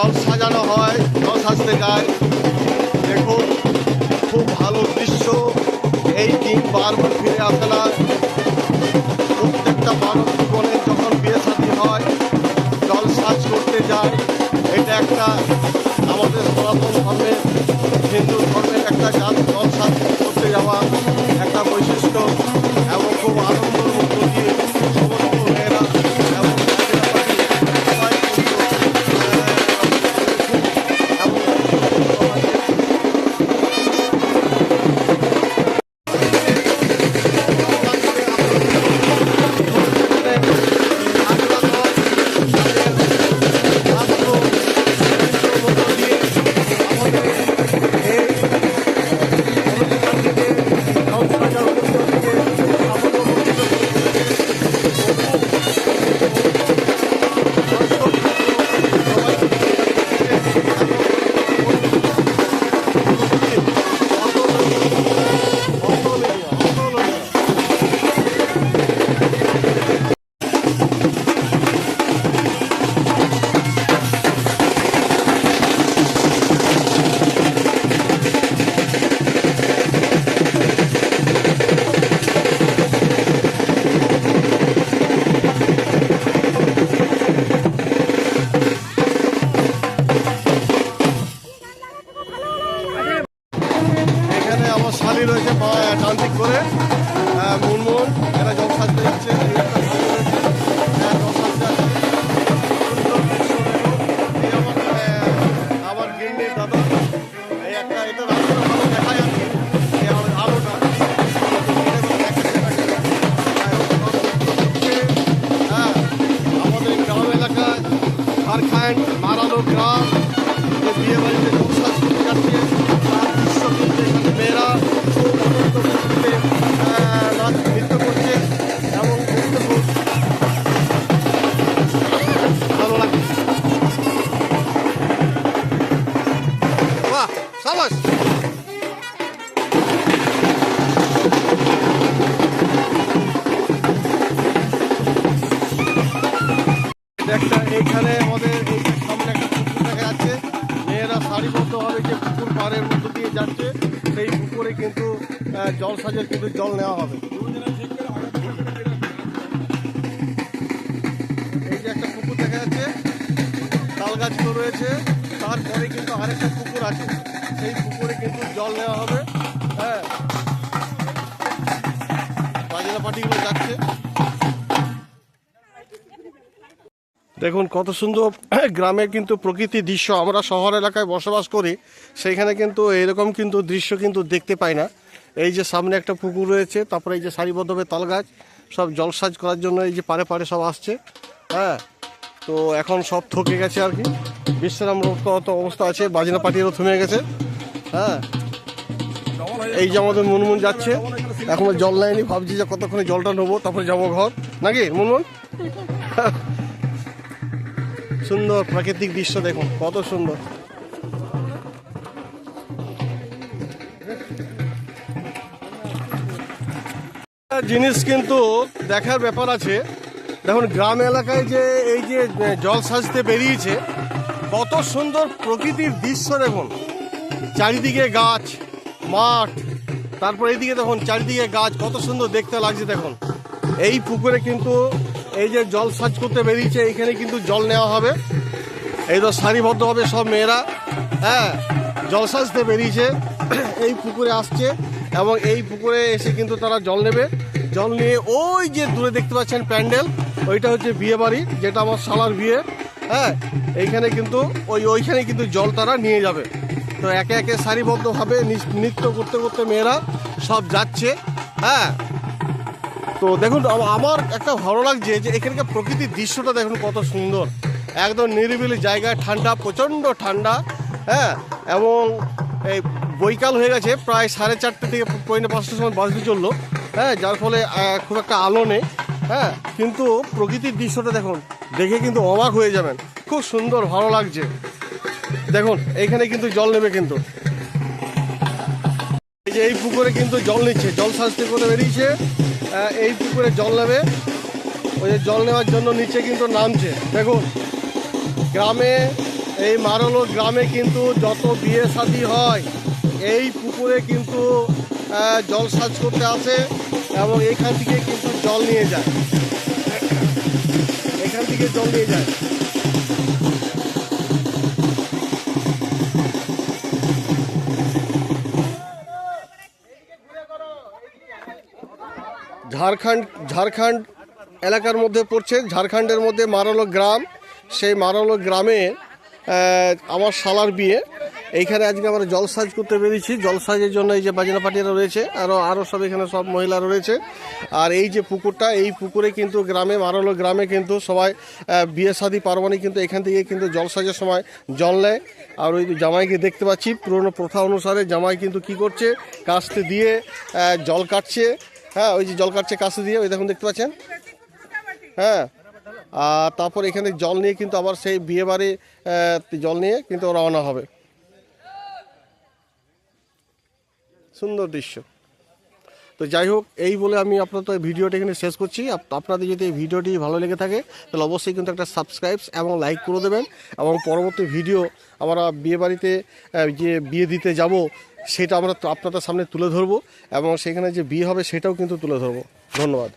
জল সাজানো হয় জল সাজতে গায়। দেখুন, খুব ভালো দৃশ্য। এই দিন বারবার ফিরে আসে না। প্রত্যেকটা মানুষ জীবনে যখন বিয়ে শাদী হয় জল সাজ করতে যায়। এটা একটা আমাদের সনাতন ধর্মের, হিন্দু ধর্মের একটা জাত ঝাড়খণ্ড মারালো জল সাজের কিন্তু জল নেওয়া হবে। এই যে একটা পুকুর দেখা যাচ্ছে, তাল গাছগুলো রয়েছে, তারপরে কিন্তু আরেকটা পুকুর আছে। সেই পুকুরে কিন্তু জল নেওয়া হবে হ্যাঁ। বাজনা পার্টিগুলো যাচ্ছে। দেখুন, কত সুন্দর গ্রামে কিন্তু প্রকৃতির দৃশ্য। আমরা শহর এলাকায় বসবাস করি, সেইখানে কিন্তু এরকম কিন্তু দৃশ্য কিন্তু দেখতে পাই না। এই যে সামনে একটা পুকুর রয়েছে, তারপরে এই যে সারিবদ্ধভাবে তাল গাছ সব জলসাজ করার জন্য এই যে পারে পারে সব আসছে হ্যাঁ? তো এখন সব থকে গেছে আর কি। বিশ্রাম রত অবস্থা আছে, বাজনা পাটিরও থেমে গেছে হ্যাঁ? এই যে আমাদের মুনমুন যাচ্ছে, এখনও জল নেয়নি, ভাবছি যে কতক্ষণে জলটা নেব, তারপরে যাব ঘর। নাকি, মুনমুন? সুন্দর প্রাকৃতিক দৃশ্য দেখুন, কত সুন্দর। জিনিস কিন্তু দেখার ব্যাপার আছে। দেখুন, গ্রাম এলাকায় যে এই যে জল সাজতে বেরিয়েছে, কত সুন্দর প্রকৃতির দৃশ্য দেখুন। চারিদিকে গাছ, মাঠ, তারপর এইদিকে দেখুন, চারিদিকে গাছ, কত সুন্দর দেখতে লাগছে দেখুন। এই পুকুরে কিন্তু এই যে জল সাজ করতে বেরিয়েছে এইখানে কিন্তু জল নেওয়া হবে। এই তো সারিবদ্ধভাবে সব মেয়েরা হ্যাঁ জল সাজতে বেরিয়েছে। এই পুকুরে আসছে। এবং এই পুকুরে এসে কিন্তু তারা জল নেবে। জল নিয়ে ওই যে দূরে দেখতে পাচ্ছেন প্যান্ডেল, ওইটা হচ্ছে বিয়ে বাড়ি, যেটা আমার শালার বিয়ে। হ্যাঁ এইখানে কিন্তু ওই ওইখানে কিন্তু জল তারা নিয়ে যাবে। তো একে একে সারিবদ্ধভাবে নৃত্য করতে করতে মেয়েরা সব যাচ্ছে। হ্যাঁ তো দেখুন আমার একটা ভালো লাগছে যে এখানকার প্রকৃতির দৃশ্যটা দেখুন কত সুন্দর। একদম নিরিবিলি জায়গায় ঠান্ডা, প্রচণ্ড ঠান্ডা। হ্যাঁ এবং এই বৈকাল হয়ে গেছে, প্রায় সাড়ে চারটে থেকে পৌনে পাঁচটার সময় বাসটি চলল। হ্যাঁ যার ফলে খুব একটা আলো নেই। হ্যাঁ কিন্তু প্রকৃতির দৃশ্যটা দেখুন, দেখে কিন্তু অবাক হয়ে যাবেন। খুব সুন্দর, ভালো লাগছে। দেখুন এইখানে কিন্তু জল নেবে কিন্তু। এই যে এই পুকুরে কিন্তু জল নিচ্ছে, জল সাজতে করে বেরিয়েছে। এই পুকুরে জল নেবে। ওই যে জল নেওয়ার জন্য নিচে কিন্তু নামছে। দেখুন, গ্রামে এই মারলো গ্রামে কিন্তু যত বিয়ে শাদী হয়, এই পুকুরে কিন্তু জল সাজ করতে আসে এবং এখান থেকে কিন্তু জল নিয়ে যায়। এখান থেকে জল নিয়ে যায়। ঝাড়খণ্ড ঝাড়খণ্ড এলাকার মধ্যে পড়ছে। ঝাড়খণ্ডের মধ্যে মারলো গ্রাম, সেই মারলো গ্রামে আমার শালার বিয়ে। এইখানে আজকে আমরা জলসাজ করতে বেরিয়েছি। জলসাজের জন্য এই যে বাজনা পাটিরা রয়েছে আরও আরও সব এখানে সব মহিলা রয়েছে। আর এই যে পুকুরটা, এই পুকুরে কিন্তু গ্রামে, মারলো গ্রামে কিন্তু সবাই বিয়ে শাদি, পার্বণে কিন্তু এখান থেকে কিন্তু জলসাজের সময় জল নেয়। আর ওই জামাইকে দেখতে পাচ্ছি, পুরনো প্রথা অনুসারে জামাই কিন্তু কি করছে, কাস্তে দিয়ে জল কাটছে। হ্যাঁ ওই যে জল কাটছে, কাস্তে দিয়ে, ওই দেখুন, দেখতে পাচ্ছেন? হ্যাঁ তারপর এখানে জল নিয়ে কিন্তু আবার সেই বিয়ে বাড়ি জল নিয়ে কিন্তু রওনা হবে। সুন্দর দৃশ্য। তো যাই হোক, এই বলে আমি আপনাদের ভিডিওটা এখানে শেষ করছি। আপনাদের যদি এই ভিডিওটি ভালো লেগে থাকে, তাহলে অবশ্যই কিন্তু একটা সাবস্ক্রাইবস এবং লাইক করে দেবেন এবং পরবর্তী ভিডিও আমরা বিয়ে বাড়িতে যে বিয়ে দিতে যাব, সেটা আমরা তো আপনাদের সামনে তুলে ধরবো এবং সেখানে যে বিয়ে হবে সেটাও কিন্তু তুলে ধরবো। ধন্যবাদ।